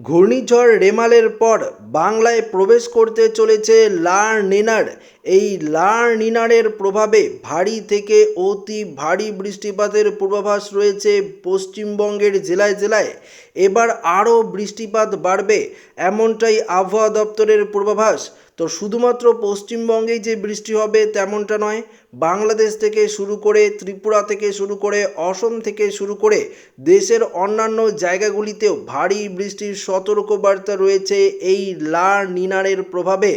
ঘূর্ণিঝড় রেমালের পর বাংলায় প্রবেশ করতে চলেছে লার নিনার এই লার নিনারের প্রভাবে ভারী থেকে অতি ভারী বৃষ্টিপাতের পূর্বাভাস রয়েছে পশ্চিমবঙ্গের জেলায় জেলায়। এবার আরও বৃষ্টিপাত বাড়বে এমনটাই আবহাওয়া দপ্তরের পূর্বাভাস। তো শুধুমাত্র পশ্চিমবঙ্গেই যে বৃষ্টি হবে তেমনটা নয়, বাংলাদেশ থেকে শুরু করে ত্রিপুরা থেকে শুরু করে অসম থেকে শুরু করে দেশের অন্যান্য জায়গাগুলিতেও ভারী বৃষ্টির সতর্কবার্তা রয়েছে এই লা নিনারের প্রভাবে।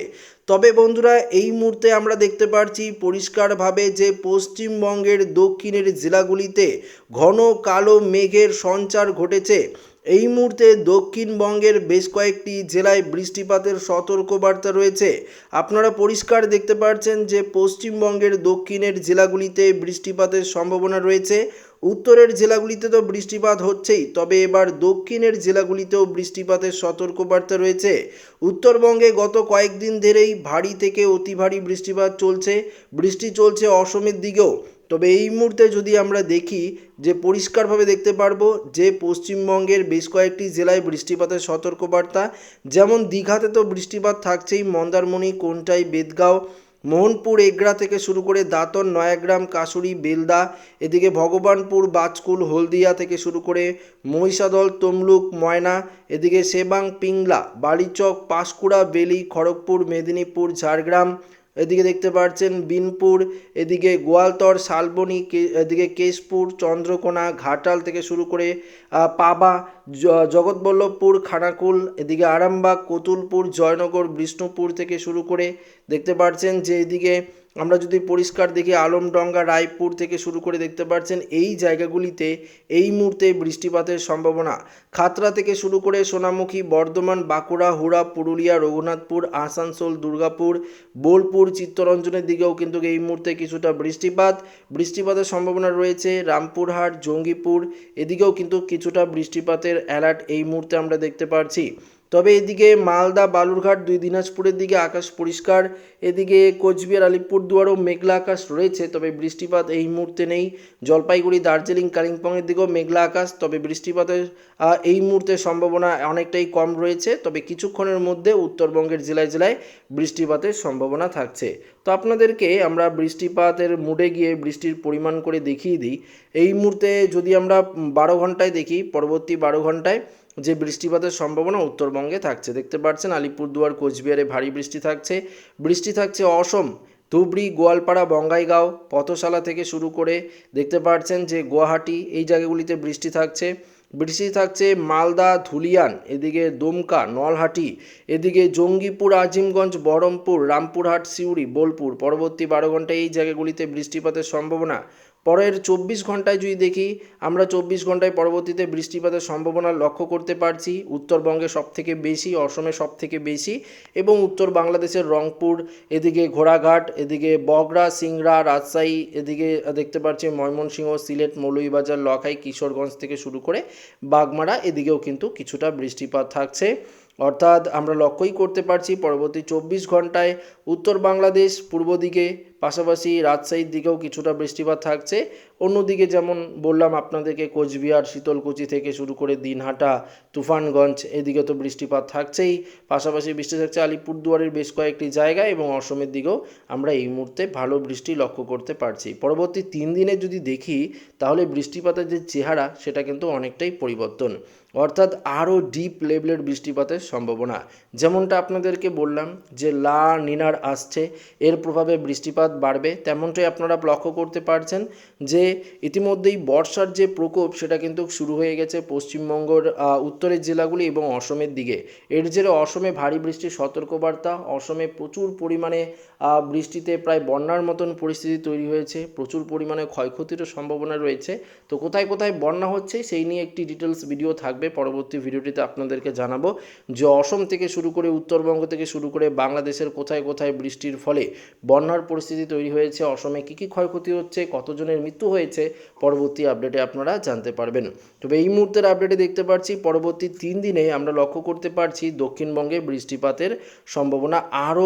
তবে বন্ধুরা, এই মুহূর্তে আমরা দেখতে পাচ্ছি পরিষ্কারভাবে যে পশ্চিমবঙ্গের দক্ষিণের জেলাগুলিতে ঘন কালো মেঘের সঞ্চার ঘটেছে। এই মুহূর্তে দক্ষিণবঙ্গের বেশ কয়েকটি জেলায় বৃষ্টিপাতের সতর্কবার্তা রয়েছে। আপনারা পরিষ্কার দেখতে পাচ্ছেন যে পশ্চিমবঙ্গের দক্ষিণের জেলাগুলিতে বৃষ্টিপাতের সম্ভাবনা রয়েছে। উত্তরের জেলাগুলিতে তো বৃষ্টিপাত হচ্ছেই, তবে এবার দক্ষিণের জেলাগুলিতেও বৃষ্টিপাতের সতর্কবার্তা রয়েছে। উত্তরবঙ্গে গত কয়েকদিন ধরেই ভারী থেকে অতি ভারী বৃষ্টিপাত চলছে, বৃষ্টি চলছে অসমের দিকেও। তবে এই মুহূর্তে যদি আমরা দেখি, যে পরিষ্কারভাবে দেখতে পারব যে পশ্চিমবঙ্গের বেশ কয়েকটি জেলায় বৃষ্টিপাতের সতর্কবার্তা, যেমন দীঘাতে তো বৃষ্টিপাত থাকছেই, মন্দারমণি, কোনটাই বেদগাঁও মোহনপুর এগরা থেকে শুরু করে দাঁতন, নয়াগ্রাম, কাশুরি, বেলদা, এদিকে ভগবানপুর, বাজকুল, হলদিয়া থেকে শুরু করে মহিষাদল, তমলুক, ময়না, এদিকে সেবাং, পিংলা, বালিচক, পাঁশকুড়া, বেলি, খড়গপুর, মেদিনীপুর, ঝাড়গ্রাম, এদিকে দেখতে পাচ্ছেন বিনপুর, এদিকে গোয়ালতর, শালবনি এদিকে কেশপুর, চন্দ্রকোনা, ঘাটাল থেকে শুরু করে পাবা জগৎবল্লভপুর, খানাকুল, এদিকে আরামবাগ, কতুলপুর, জয়নগর, বিষ্ণুপুর থেকে শুরু করে দেখতে পাচ্ছেন যে এদিকে আমরা যদি পরিষ্কার দেখি, আলমডঙ্গা, রায়পুর থেকে শুরু করে দেখতে পাচ্ছেন এই জায়গাগুলিতে এই মুহূর্তে বৃষ্টিপাতের সম্ভাবনা। খাতরা থেকে শুরু করে সোনামুখী, বর্ধমান, বাঁকুড়া, হুড়া, পুরুলিয়া, রঘুনাথপুর, আসানসোল, দুর্গাপুর, বোলপুর, চিত্তরঞ্জনের দিকেও কিন্তু এই মুহূর্তে কিছুটা বৃষ্টিপাত। বৃষ্টিপাতের সম্ভাবনা রয়েছে রামপুরহাট, জঙ্গিপুর, এদিকেও কিন্তু কিছুটা বৃষ্টিপাতের অ্যালার্ট এই মুহূর্তে আমরা দেখতে পাচ্ছি তবে এদিকে মালদা, বালুরঘাট, দুই দিনাজপুরের দিকে আকাশ পরিষ্কার। এদিকে কোচবিহার আলিপুরদুয়ারও মেঘলা আকাশ রয়েছে, তবে বৃষ্টিপাত এই মুহূর্তে নেই। জলপাইগুড়ি, দার্জিলিং, কালিম্পংয়ের দিকেও মেঘলা আকাশ, তবে বৃষ্টিপাতের এই মুহূর্তে সম্ভাবনা অনেকটাই কম রয়েছে। তবে কিছুক্ষণের মধ্যে উত্তরবঙ্গের জেলায় জেলায় বৃষ্টিপাতের সম্ভাবনা থাকছে। তো আপনাদেরকে আমরা বৃষ্টিপাতের মুডে গিয়ে বৃষ্টির পরিমাণ করে দেখিয়ে দিই। এই মুহূর্তে যদি আমরা বারো ঘন্টায় দেখি, পরবর্তী বারো ঘন্টায় যে বৃষ্টিপাতের সম্ভাবনা উত্তরবঙ্গে থাকছে। দেখতে পাচ্ছেন, আলিপুরদুয়ার, কোচবিহারে ভারী বৃষ্টি থাকছে। বৃষ্টি থাকছে অসম, ধুবড়ি, গোয়ালপাড়া, বঙ্গাইগাঁও, পথশালা থেকে শুরু করে দেখতে পাচ্ছেন যে গুয়াহাটি, এই জায়গাগুলিতে বৃষ্টি থাকছে। বৃষ্টি থাকছে মালদা, ধুলিয়ান, এদিকে দুমকা, নলহাটি, এদিকে জঙ্গিপুর, আজিমগঞ্জ, বহরমপুর, রামপুরহাট, সিউড়ি, বোলপুর। পরবর্তী বারো ঘন্টায় এই জায়গাগুলিতে বৃষ্টিপাতের সম্ভাবনা পরের চব্বিশ ঘন্টায় যদি দেখি, আমরা চব্বিশ ঘন্টায় পরবর্তীতে বৃষ্টিপাতের সম্ভাবনা লক্ষ্য করতে পারছি। উত্তরবঙ্গে সব থেকে বেশি, অসমে সব থেকে বেশি এবং উত্তর বাংলাদেশের রংপুর, এদিকে ঘোড়াঘাট, এদিকে বগরা, সিংড়া, রাজশাহী, এদিকে দেখতে পাচ্ছি ময়মনসিংহ, সিলেট, মৌলভীবাজার, লখাই, কিশোরগঞ্জ থেকে শুরু করে বাগমারা, এদিকেও কিন্তু কিছুটা বৃষ্টিপাত থাকছে। অর্থাৎ আমরা লক্ষ্যই করতে পারছি পরবর্তী চব্বিশ ঘন্টায় উত্তর বাংলাদেশ, পূর্ব দিকে, পাশাপাশি রাজশাহীর দিকেও কিছুটা বৃষ্টিপাত থাকছে। অন্যদিকে যেমন বললাম, আপনাদেরকে কোচবিহার, শীতলকুচি থেকে শুরু করে দিনহাটা, তুফানগঞ্জ, এদিকে তো বৃষ্টিপাত থাকছেই। পাশাপাশি বৃষ্টি থাকছে আলিপুরদুয়ারের বেশ কয়েকটি জায়গায় এবং অসমের দিকেও আমরা এই মুহূর্তে ভালো বৃষ্টি লক্ষ্য করতে পারছি। পরবর্তী তিন দিনে যদি দেখি, তাহলে বৃষ্টিপাতের যে চেহারা, সেটা কিন্তু অনেকটাই পরিবর্তন। অর্থাৎ আরও ডিপ লেভেলের বৃষ্টিপাতের সম্ভাবনা। যেমনটা আপনাদেরকে বললাম যে, লা নিনার আসছে, এর প্রভাবে বৃষ্টিপাত বাড়বে। তেমনটাই আপনারা লক্ষ্য করতে পারছেন যে, ইতিমধ্যেই বর্ষার যে প্রকোপ, সেটা কিন্তু শুরু হয়ে গেছে পশ্চিমবঙ্গর উত্তরের জেলাগুলি এবং অসমের দিকে। এর জেরে অসমে ভারী বৃষ্টির সতর্কবার্তা, অসমে প্রচুর পরিমাণে বৃষ্টিতে প্রায় বন্যার মতন পরিস্থিতি তৈরি হয়েছে, প্রচুর পরিমাণে ক্ষয়ক্ষতিরও সম্ভাবনা রয়েছে। তো কোথায় কোথায় বন্যা হচ্ছে, সেই নিয়ে একটি ডিটেলস ভিডিও থাকবে। পরবর্তী ভিডিওটিতে আপনাদেরকে জানাব যে অসম থেকে শুরু করে উত্তরবঙ্গ থেকে শুরু করে বাংলাদেশের কোথায় কোথায় বৃষ্টির ফলে বন্যার পরিস্থিতি তৈরি হয়েছে, অসমে কী কী ক্ষয়ক্ষতি হচ্ছে, কতজনের মৃত্যু হয়েছে, পরবর্তী আপডেটে আপনারা জানতে পারবেন। তবে এই মুহূর্তের আপডেটে দেখতে পাচ্ছি পরবর্তী তিন দিনে আমরা লক্ষ্য করতে পারছি দক্ষিণবঙ্গে বৃষ্টিপাতের সম্ভাবনা আরও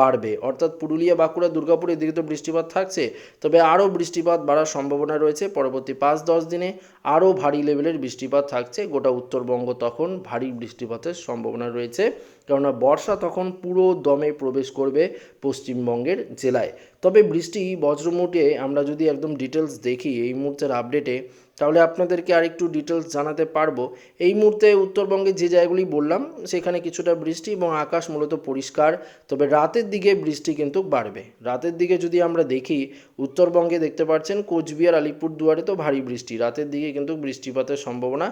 বাড়বে। অর্থাৎ পুরুলিয়া, বাঁকুড়া, দুর্গাপুর এদিকে তো বৃষ্টিপাত থাকছে, তবে আরও বৃষ্টিপাত বাড়ার সম্ভাবনা রয়েছে। পরবর্তী পাঁচ দশ দিনে আরও ভারী লেভেলের বৃষ্টিপাত থাকছে গোটা উত্তরবঙ্গ তখন ভারী বৃষ্টিপাতের সম্ভাবনা রয়েছে। কেননা বর্ষা তখন পুরো দমে প্রবেশ করবে পশ্চিমবঙ্গের জেলায়। তবে বৃষ্টি, বজ্রমুটে আমরা যদি একদম ডিটেলস দেখি এই মুহূর্তের আপডেটে তাহলে আপনাদেরকে আরেকটু ডিটেলস জানাতে পারব। এই মুহূর্তে উত্তরবঙ্গে যে জায়গাগুলি বললাম, সেখানে কিছুটা বৃষ্টি এবং আকাশ মূলত পরিষ্কার, তবে রাতের দিকে বৃষ্টি কিন্তু বাড়বে। রাতের দিকে যদি আমরা দেখি, উত্তরবঙ্গে দেখতে পাচ্ছেন, কোচবিহার, আলিপুরদুয়ারে তো ভারী বৃষ্টি। রাতের দিকে কিন্তু বৃষ্টিপাতের সম্ভাবনা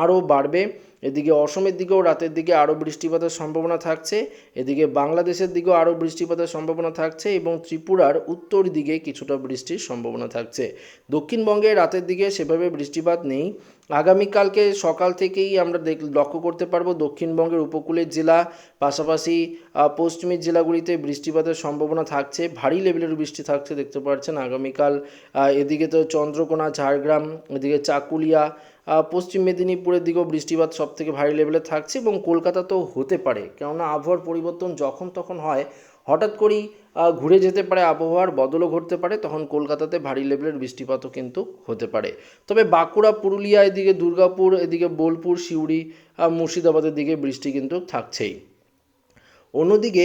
আরও বাড়বে। এদিকে অসমের দিকেও রাতের দিকে আরও বৃষ্টিপাতের সম্ভাবনা থাকছে। এদিকে বাংলাদেশের দিকেও আরও বৃষ্টিপাতের সম্ভাবনা থাকছে এবং ত্রিপুরার উত্তর দিকে কিছুটা বৃষ্টির সম্ভাবনা থাকছে। দক্ষিণবঙ্গে রাতের দিকে সেভাবে বৃষ্টিপাত নেই। আগামীকালকে সকাল থেকেই আমরা দেখ, লক্ষ্য করতে পারব দক্ষিণবঙ্গের উপকূলের জেলা, পাশাপাশি পশ্চিমের জেলাগুলিতে বৃষ্টিপাতের সম্ভাবনা থাকছে। ভারী লেভেলের বৃষ্টি থাকছে, দেখতে পাচ্ছেন আগামীকাল। এদিকে তো চন্দ্রকোনা, ঝাড়গ্রাম, এদিকে চাকুলিয়া পশ্চিম মেদিনীপুরের দিকেও বৃষ্টিপাত সব থেকে ভারী লেভেলে থাকছে এবং কলকাতাতেও হতে পারে। কেননা আবহাওয়ার পরিবর্তন যখন তখন হয়, হঠাৎ করেই ঘুরে যেতে পারে আবহাওয়ার, বদলও ঘটতে পারে, তখন কলকাতাতে ভারী লেভেলের বৃষ্টিপাতও কিন্তু হতে পারে। তবে বাঁকুড়া, পুরুলিয়া এদিকে, দুর্গাপুর এদিকে, বোলপুর, সিউড়ি মুর্শিদাবাদের দিকে বৃষ্টি কিন্তু থাকছেই। অন্যদিকে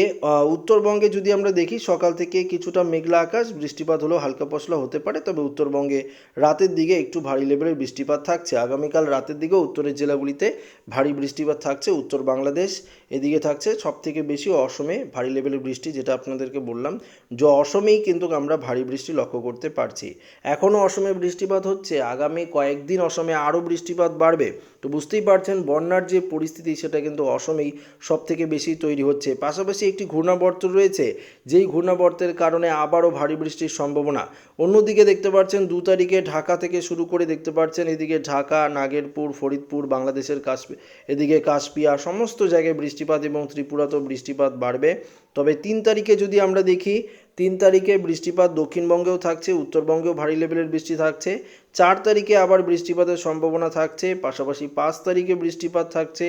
উত্তরবঙ্গে যদি আমরা দেখি, সকাল থেকে কিছুটা মেঘলা আকাশ, বৃষ্টিপাত হলেও হালকা পশলা হতে পারে, তবে উত্তরবঙ্গে রাতের দিকে একটু ভারী লেভেলের বৃষ্টিপাত থাকছে। আগামীকাল রাতের দিকেও উত্তরের জেলাগুলিতে ভারী বৃষ্টিপাত থাকছে। উত্তর বাংলাদেশ এদিকে থাকছে সব থেকে বেশি অসমে ভারী লেভেলের বৃষ্টি যেটা আপনাদেরকে বললাম। যে অসমেই কিন্তু আমরা ভারী বৃষ্টি লক্ষ্য করতে পারছি। এখনও অসমে বৃষ্টিপাত হচ্ছে, আগামী কয়েকদিন অসমে আরও বৃষ্টিপাত বাড়বে। তো বুঝতেই পারছেন, বন্যার যে পরিস্থিতি সেটা কিন্তু অসমেই সব থেকে বেশি তৈরি হচ্ছে। পাশাপাশি একটি ঘূর্ণাবর্ত রয়েছে, যেই ঘূর্ণাবর্তের কারণে আবারও ভারী বৃষ্টির সম্ভাবনা। অন্যদিকে দেখতে পাচ্ছেন দু তারিখে ঢাকা থেকে শুরু করে দেখতে পাচ্ছেন এদিকে ঢাকা, নাগেরপুর, ফরিদপুর, বাংলাদেশের কাশ্মীর, এদিকে কাশপিয়া সমস্ত জায়গায় বৃষ্টিপাত এবং ত্রিপুরাতেও বৃষ্টিপাত বাড়বে। তবে তিন তারিখে যদি আমরা দেখি, তিন তারিখে বৃষ্টিপাত দক্ষিণবঙ্গেও থাকছে, উত্তরবঙ্গেও ভারী লেভেলের বৃষ্টি থাকছে। চার তারিখে আবার বৃষ্টিপাতের সম্ভাবনা থাকছে, পাশাপাশি পাঁচ তারিখে বৃষ্টিপাত থাকছে।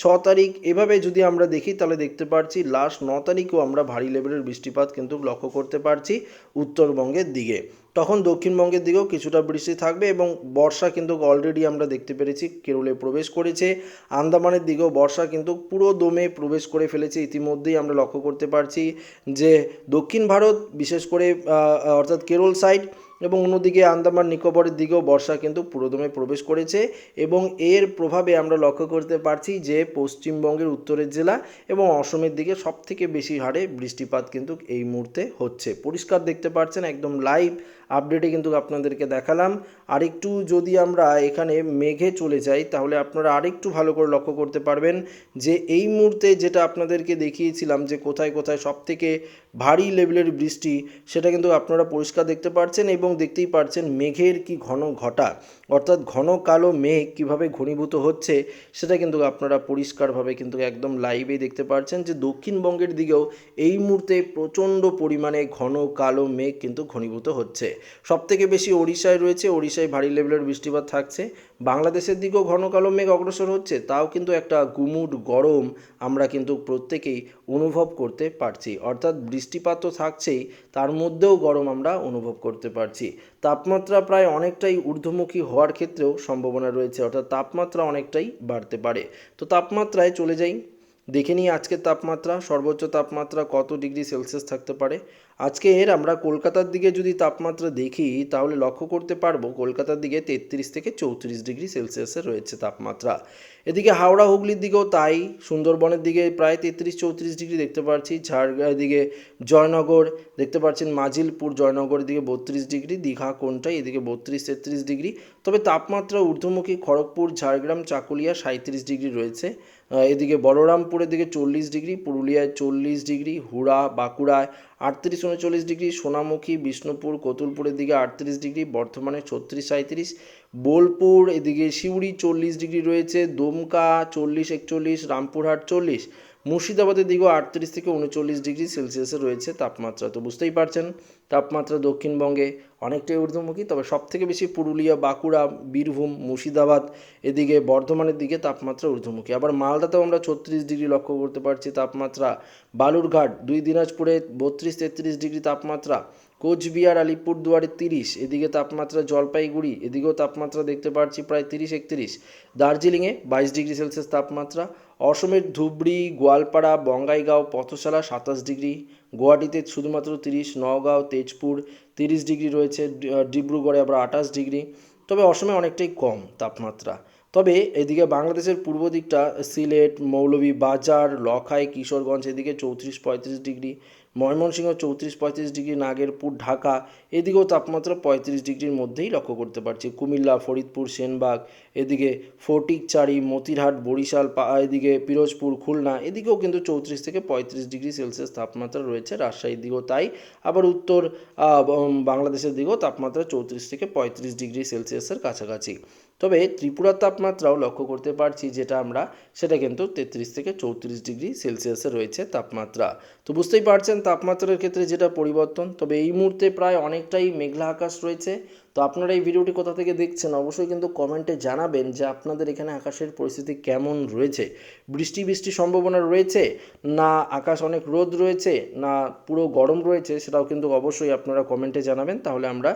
ছ তারিখ এভাবে যদি আমরা দেখি, তাহলে দেখতে পারছি লাস্ট ন তারিখেও আমরা ভারী লেভেলের বৃষ্টিপাত কিন্তু লক্ষ্য করতে পারছি উত্তরবঙ্গের দিকে। তখন দক্ষিণবঙ্গের দিকেও কিছুটা বৃষ্টি থাকবে এবং বর্ষা কিন্তু অলরেডি আমরা দেখতে পেরেছি, কেরলে প্রবেশ করেছে। আন্দামানের দিকেও বর্ষা কিন্তু পুরো দমে প্রবেশ করে ফেলেছে, ইতিমধ্যেই আমরা লক্ষ্য করতে পারছি যে দক্ষিণ ভারত, বিশেষ করে অর্থাৎ কেরল সাইড এবং অন্যদিকে আন্দামান নিকোবরের দিকেও বর্ষা কিন্তু পুরোদমে প্রবেশ করেছে এবং এর প্রভাবে আমরা লক্ষ্য করতে পারছি যে পশ্চিমবঙ্গের উত্তরের জেলা এবং অসমের দিকে সবথেকে বেশি হারে বৃষ্টিপাত কিন্তু এই মুহূর্তে হচ্ছে। পরিষ্কার দেখতে পাচ্ছেন একদম লাইভ আপডেটে কিন্তু আপনাদেরকে দেখালাম। আরেকটু যদি আমরা এখানে মেঘে চলে যাই, তাহলে আপনারা আরেকটু ভালো করে লক্ষ্য করতে পারবেন যে এই মুহূর্তে যেটা আপনাদেরকে দেখিয়েছিলাম যে কোথায় কোথায় সব থেকে ভারী লেভেলের বৃষ্টি, সেটা কিন্তু আপনারা পরিষ্কার দেখতে পাচ্ছেন এবং দেখতেই পাচ্ছেন মেঘের কি ঘন ঘটা। অর্থাৎ ঘন কালো মেঘ কীভাবে ঘনীভূত হচ্ছে, সেটা কিন্তু আপনারা পরিষ্কারভাবে কিন্তু একদম লাইভে দেখতে পাচ্ছেন যে দক্ষিণবঙ্গের দিকেও এই মুহূর্তে প্রচণ্ড পরিমাণে ঘন কালো মেঘ কিন্তু ঘনীভূত হচ্ছে। সব থেকে বেশি ওড়িশায় রয়েছে, ওড়িশায় ভারী লেভেলের বৃষ্টিপাত থাকছে। বাংলাদেশের দিকেও ঘন কালো মেঘ অগ্রসর হচ্ছে, তাও কিন্তু একটা গুমুট গরম আমরা কিন্তু প্রত্যেকেই অনুভব করতে পারছি। অর্থাৎ বৃষ্টিপাত তো থাকছেই, তার মধ্যেও গরম আমরা অনুভব করতে পারছি। তাপমাত্রা প্রায় অনেকটাই ঊর্ধ্বমুখী হওয়ার ক্ষেত্রেও সম্ভাবনা রয়েছে, অর্থাৎ তাপমাত্রা অনেকটাই বাড়তে পারে। তো তাপমাত্রায় চলে যাই দেখে নিই আজকের তাপমাত্রা, সর্বোচ্চ তাপমাত্রা কত ডিগ্রি সেলসিয়াস থাকতে পারে। আজকে এর আমরা কলকাতার দিকে যদি তাপমাত্রা দেখি, তাহলে লক্ষ্য করতে পারব কলকাতার দিকে তেত্রিশ থেকে চৌত্রিশ ডিগ্রি সেলসিয়াসের রয়েছে তাপমাত্রা। এদিকে হাওড়া, হুগলির দিকেও তাই, সুন্দরবনের দিকে প্রায় তেত্রিশ চৌত্রিশ ডিগ্রি দেখতে পাচ্ছি ঝাড়গ্রাম দিকে জয়নগর দেখতে পাচ্ছেন মাজিলপুর, জয়নগরের দিকে বত্রিশ ডিগ্রি, দীঘা, কোনটাই এদিকে বত্রিশ তেত্রিশ ডিগ্রি। তবে তাপমাত্রা ঊর্ধ্বমুখী খড়গপুর, ঝাড়গ্রাম, চাকুলিয়া সাঁত্রিশ ডিগ্রি রয়েছে। এদিকে বলরামপুরের দিকে চল্লিশ ডিগ্রি, পুরুলিয়ায় চল্লিশ ডিগ্রি, হুড়া, বাঁকুড়ায় আটত্রিশ, উনচল্লিশ ডিগ্রি, সোনামুখী, বিষ্ণুপুর, কতুলপুরের দিকে আটত্রিশ ডিগ্রি, বর্ধমানে ছত্রিশ সাঁত্রিশ বোলপুর এদিকে সিউড়ি চল্লিশ ডিগ্রি রয়েছে, দমকা চল্লিশ, একচল্লিশ, রামপুরহাট চল্লিশ মুর্শিদাবাদের দিকেও আটত্রিশ থেকে উনচল্লিশ ডিগ্রি সেলসিয়াসে রয়েছে তাপমাত্রা। তো বুঝতেই পারছেন, তাপমাত্রা দক্ষিণবঙ্গে অনেকটাই ঊর্ধ্বমুখী, তবে সব থেকে বেশি পুরুলিয়া, বাঁকুড়া, বীরভূম, মুর্শিদাবাদ এদিকে, বর্ধমানের দিকে তাপমাত্রা ঊর্ধ্বমুখী। আবার মালদাতেও আমরা ছত্রিশ ডিগ্রি লক্ষ্য করতে পারছি তাপমাত্রা। বালুরঘাট, দুই দিনাজপুরে বত্রিশ তেত্রিশ ডিগ্রি তাপমাত্রা। কোচবিহার, আলিপুরদুয়ারে তিরিশ, এদিকে তাপমাত্রা জলপাইগুড়ি, এদিকেও তাপমাত্রা দেখতে পাচ্ছি প্রায় তিরিশ, একত্রিশ। দার্জিলিংয়ে বাইশ ডিগ্রি সেলসিয়াস তাপমাত্রা, অসমের ধুবড়ি, গোয়ালপাড়া, বঙ্গাইগাঁও, পথশালা সাতাশ ডিগ্রি, গুয়াহাটিতে শুধুমাত্র তিরিশ, নওগাঁও, তেজপুর তিরিশ ডিগ্রি রয়েছে ডিব্রুগড়ে আবার আঠাশ ডিগ্রি। তবে অসমে অনেকটাই কম তাপমাত্রা। তবে এদিকে বাংলাদেশের পূর্ব দিকটা সিলেট মৌলভী বাজার লখাই, কিশোরগঞ্জ এদিকে চৌত্রিশ, পঁয়ত্রিশ ডিগ্রি। ময়মনসিংহ চৌত্রিশ পঁয়ত্রিশ ডিগ্রি, নাগেরপুর, ঢাকা, এদিকেও তাপমাত্রা পঁয়ত্রিশ ডিগ্রির মধ্যেই লক্ষ্য করতে পারছি। কুমিল্লা, ফরিদপুর, সেনবাগ, এদিকে ফটিকচারি, মতিরহাট, বরিশাল এদিকে পিরোজপুর, খুলনা, এদিকেও কিন্তু চৌত্রিশ থেকে পঁয়ত্রিশ ডিগ্রি সেলসিয়াস তাপমাত্রা রয়েছে রাজশাহীর দিকেও তাই। আবার উত্তর বাংলাদেশের দিকেও তাপমাত্রা চৌত্রিশ থেকে পঁয়ত্রিশ ডিগ্রি সেলসিয়াসের কাছাকাছি। তবে ত্রিপুরার তাপমাত্রাও লক্ষ্য করতে পারছি, যেটা আমরা, সেটা কিন্তু তেত্রিশ থেকে চৌত্রিশ ডিগ্রি সেলসিয়াসে রয়েছে তাপমাত্রা। তো বুঝতেই পারছেন, তাপমাত্রার ক্ষেত্রে যেটা পরিবর্তন, তবে এই মুহূর্তে প্রায় অনেকটাই মেঘলা আকাশ রয়েছে। তো আপনারা এই ভিডিওটি কোথা থেকে দেখছেন অবশ্যই কিন্তু কমেন্টে জানাবেন যে আপনাদের এখানে আকাশের পরিস্থিতি কেমন রয়েছে। বৃষ্টি বৃষ্টির সম্ভাবনা রয়েছে না আকাশ অনেক রোদ রয়েছে না পুরো গরম রয়েছে সেটাও কিন্তু অবশ্যই আপনারা কমেন্টে জানাবেন তাহলে আমরা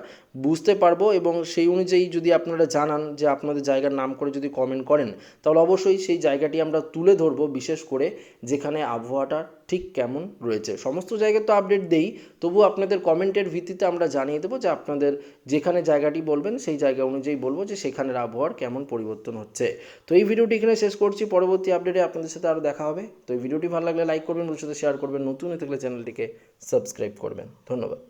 বুঝতে পারব এবং সেই অনুযায়ী যদি আপনারা জানান যে আপনাদের জায়গার নাম করে যদি কমেন্ট করেন তাহলে অবশ্যই সেই জায়গাটি আমরা তুলে ধরবো বিশেষ করে যেখানে আবহাওয়াটা ঠিক কেমন রয়েছে। সমস্ত জায়গায় তো আপডেট দেই তবু আপনাদের কমেন্টের ভিত্তিতে আমরা জানিয়ে দেবো যে আপনাদের যেখানে জায়গাটি বলবেন, সেই জায়গা অনুযায়ী বলব যে সেখানের আবহাওয়ার কেমন পরিবর্তন হচ্ছে। তো এই ভিডিওটি এখানে শেষ করছি, পরবর্তী আপডেটে আপনাদের সাথে আরও দেখা হবে। তো এই ভিডিওটি ভালো লাগলে লাইক করবেন বন্ধুর সাথে শেয়ার করবেন, নতুন হয়ে থাকলে চ্যানেলটিকে সাবস্ক্রাইব করবেন। ধন্যবাদ।